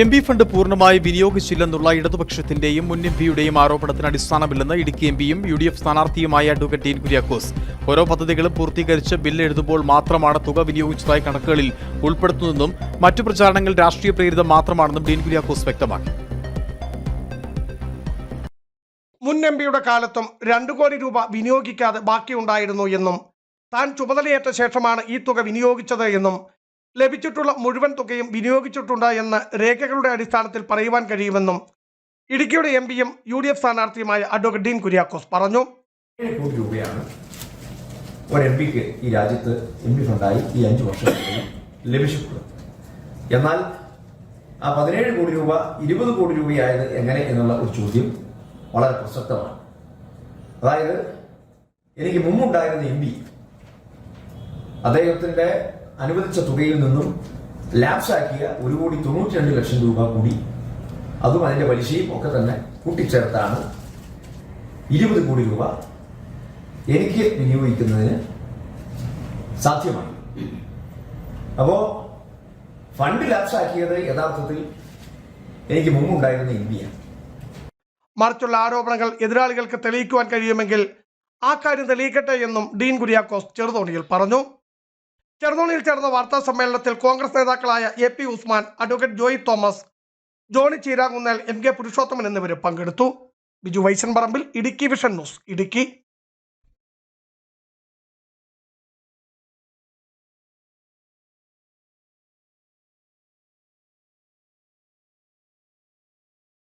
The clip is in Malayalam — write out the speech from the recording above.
എം പി ഫണ്ട് പൂർണമായി വിനിയോഗിച്ചില്ലെന്നുള്ള ഇടതുപക്ഷത്തിന്റെയും മുൻ എം പിയുടെയും ആരോപണത്തിന് അടിസ്ഥാനമില്ലെന്ന് ഇടുക്കി എം പിയും യു ഡി എഫ് സ്ഥാനാർത്ഥിയുമായ അഡ്വക്കേറ്റ് ഡീൻ കുര്യാക്കോസ്. ഓരോ പദ്ധതികളും പൂർത്തീകരിച്ച് ബില്ല് എഴുതുമ്പോൾ മാത്രമാണ് തുക വിനിയോഗിച്ചതായി കണക്കുകളിൽ ഉൾപ്പെടുത്തുന്നതെന്നും മറ്റു പ്രചാരണങ്ങൾ രാഷ്ട്രീയ പ്രേരിതം മാത്രമാണെന്നും ഡീൻ കുര്യാക്കോസ് വ്യക്തമാക്കി. മുൻ എം പിയുടെ കാലത്തും രണ്ടു കോടി രൂപ വിനിയോഗിക്കാതെ ബാക്കിയുണ്ടായിരുന്നു എന്നും താൻ ചുമതലയേറ്റ ശേഷമാണ് ഈ തുക വിനിയോഗിച്ചത് എന്നും ലഭിച്ചിട്ടുള്ള മുഴുവൻ തുകയും വിനിയോഗിച്ചിട്ടുണ്ട് എന്ന് രേഖകളുടെ അടിസ്ഥാനത്തിൽ പറയുവാൻ കഴിയുമെന്നും ഇടുക്കിയുടെ എം പിയും യു ഡി എഫ് സ്ഥാനാർത്ഥിയുമായ അഡ്വക്കേറ്റ് ഡീൻ കുര്യാക്കോസ് പറഞ്ഞു. കോടി രൂപയാണ് ഒരു എം പിക്ക് ഈ രാജ്യത്ത് എം പി ഫണ്ടായി ഈ ലഭിച്ചിട്ടുള്ളത്. എന്നാൽ ആ പതിനേഴ് കോടി രൂപ ഇരുപത് കോടി രൂപയായത് എങ്ങനെ എന്നുള്ള ഒരു ചോദ്യം വളരെ പ്രസക്തമാണ്. അതായത് എനിക്ക് മുമ്പുണ്ടായിരുന്ന എം പി അദ്ദേഹത്തിന്റെ അനുവദിച്ച തുകയിൽ നിന്നും ലാപ്സ് ആക്കിയ ഒരു കോടി തൊണ്ണൂറ്റി രണ്ട് ലക്ഷം രൂപ കൂടി. അതും അതിന്റെ പലിശയും ഒക്കെ തന്നെ കൂട്ടിച്ചേർത്താണ്. ഇരുപത് കോടി രൂപ എനിക്ക് വിനിയോഗിക്കുന്നതിന് സാധ്യമാണ്. അപ്പോ ഫണ്ട് ലാപ്സ് ആക്കിയത് യഥാർത്ഥത്തിൽ എനിക്ക് മുമ്പുണ്ടായിരുന്ന ഇന്ത്യയാണ് മറിച്ചുള്ള ആരോപണങ്ങൾ എതിരാളികൾക്ക് തെളിയിക്കുവാൻ കഴിയുമെങ്കിൽ ആ കാര്യം തെളിയിക്കട്ടെ എന്നും ഡീൻ കുര്യാക്കോസ് ചെറുതോണിയിൽ പറഞ്ഞു. ചെറുതോണിയിൽ ചേർന്ന വാർത്താ സമ്മേളനത്തിൽ കോൺഗ്രസ് നേതാക്കളായ A P Usman advocate Joy Thomas Johny Cheerakunnel M K Purushothaman എന്നിവർ പങ്കെടുത്തു. Biju Vaishan Parambil Idukki vision news Idukki.